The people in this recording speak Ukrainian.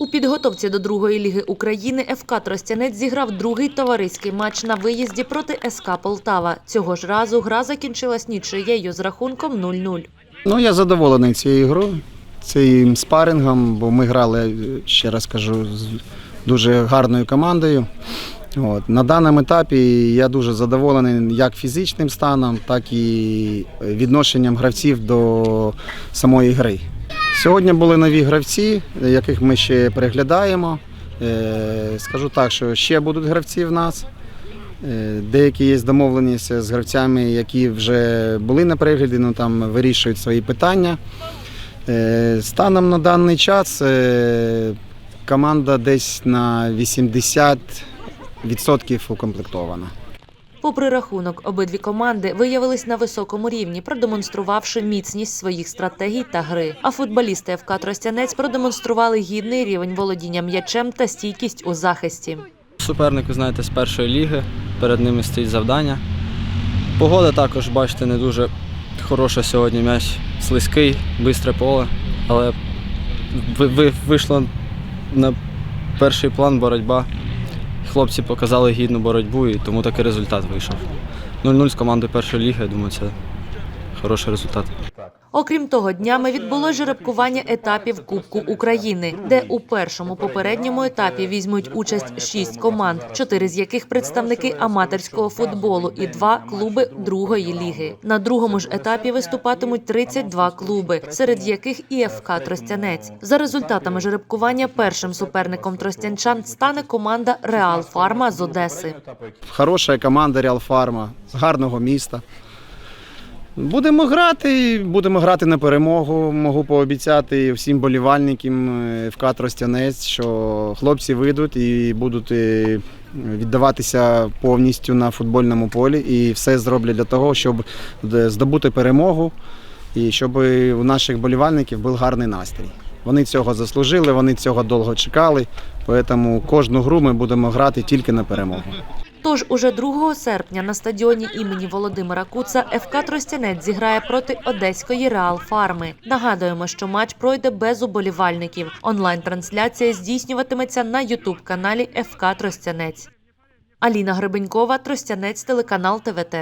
У підготовці до другої ліги України ФК Тростянець зіграв другий товариський матч на виїзді проти СК Полтава. Цього ж разу гра закінчилась нічиєю з рахунком 0-0. Ну, я задоволений цією грою, цим спарингом, бо ми грали, ще раз кажу, з дуже гарною командою. От. На даному етапі я дуже задоволений як фізичним станом, так і відношенням гравців до самої гри. Сьогодні були нові гравці, яких ми ще переглядаємо. Е, Скажу так, що ще будуть гравці в нас. Е, Деякі є домовленість з гравцями, які вже були на перегляді, ну там вирішують свої питання. Е, Станом на даний час команда десь на 80% укомплектована. Попри рахунок, обидві команди виявились на високому рівні, продемонструвавши міцність своїх стратегій та гри. А футболісти ФК Тростянець продемонстрували гідний рівень володіння м'ячем та стійкість у захисті. Суперник, ви знаєте, з першої ліги. Перед ними стоїть завдання. Погода також, бачите, не дуже хороша сьогодні. М'яч слизький, бистре поле. Але ви- ви- вийшло на перший план боротьба. Хлопці показали гідну боротьбу і тому такий результат вийшов. 0-0 з командою першої ліги, я думаю, це хороший результат. Окрім того, днями відбулось жеребкування етапів Кубку України, де у першому попередньому етапі візьмуть участь шість команд, чотири з яких представники аматорського футболу і два клуби другої ліги. На другому ж етапі виступатимуть 32 клуби, серед яких і ФК Тростянець. За результатами жеребкування першим суперником тростянчан стане команда Реал Фарма з Одеси. Хороша команда Реал Фарма з гарного міста. Будемо грати, будемо грати на перемогу. Можу пообіцяти всім болівальникам е, ФК Тростянець, що хлопці вийдуть і будуть е, віддаватися повністю на футбольному полі і все зроблять для того, щоб е, здобути перемогу і щоб у наших болівальників був гарний настрій. Вони цього заслужили, вони цього довго чекали, тому кожну гру ми будемо грати тільки на перемогу. Тож уже 2 серпня на стадіоні імені Володимира Куца ФК Тростянець зіграє проти одеської Реал Фарми. Нагадуємо, що матч пройде без уболівальників. Онлайн-трансляція здійснюватиметься на Ютуб-каналі ФК Тростянець. Аліна Гребенькова, Тростянець, телеканал ТВТ.